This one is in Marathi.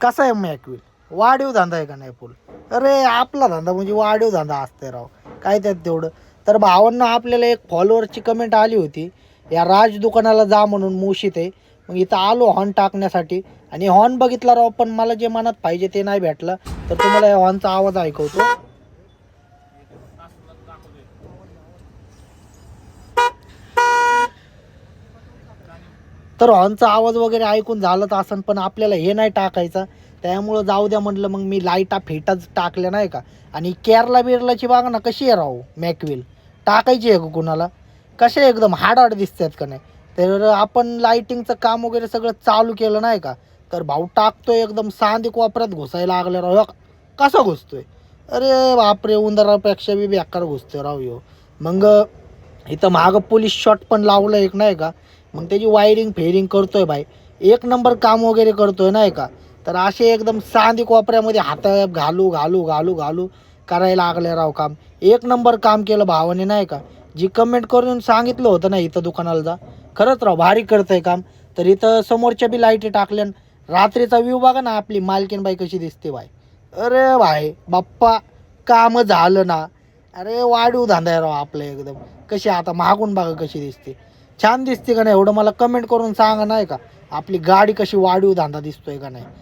कसा आहे मॅकविल वाढीव धंदा आहे का नाही फुल? अरे आपला धंदा म्हणजे वाढीव धंदा असते राव. काय त्यात तेवढं? तर भावांना आपल्याला एक फॉलोअरची कमेंट आली होती. या राज दुकानाला जा म्हणून मुशीत आहे. मग इथं आलो हॉर्न टाकण्यासाठी. आणि हॉर्न बघितला राव पण मला जे मनात पाहिजे ते नाही भेटलं. तर तुम्हाला या हॉर्नचा आवाज ऐकवतो. तर हॉर्नचा आवाज वगैरे ऐकून झालंच असं पण आपल्याला हे नाही टाकायचं. त्यामुळं जाऊ द्या म्हटलं मग मी लाईटा फेटाच टाकल्या नाही का? आणि केरला बिरलाची बाग ना कशी आहे राहू मॅकविल? टाकायची आहे का कुणाला? कसे एकदम हाडाड दिसतात का नाही? तर आपण लाईटिंगचं काम वगैरे सगळं चालू केलं नाही का? तर भाऊ टाकतोय एकदम सांधिक वापरात घुसायला लागले राव. कसा घुसतोय? अरे बापरे उंदरापेक्षा बी बेकार घुसतोय राव हो मग इथं मागं पोलीस शॉट पण लावलं एक नाही का? मग त्याची वायरिंग फेरिंग करतोय भाई एक नंबर काम वगैरे करतोय नाही का? तर असे एकदम सांधी कोपऱ्यामध्ये हात घालू घालू घालू घालू करायला लागले राव काम. एक नंबर काम केलं भावाने नाही का? जी कमेंट करून सांगितलं होतं ना इथं दुकानाला जा. खरंच राव भारी करतंय काम. तर इथं समोरच्या बी लाईटी टाकल्या रात्रीचा व्ह्यू बघा ना आपली मालकीन बाई कशी दिसते बाय अरे भाई बाप्पा काम झालं ना. अरे वाढीव धंदा आहे राव आपलं एकदम. कशी आता मागून बघा कशी दिसते. छान दिसते का नाही एवढं मला कमेंट करून सांगा नाही का? आपली गाडी कशी वाढीव धंदा दिसतोय का नाही?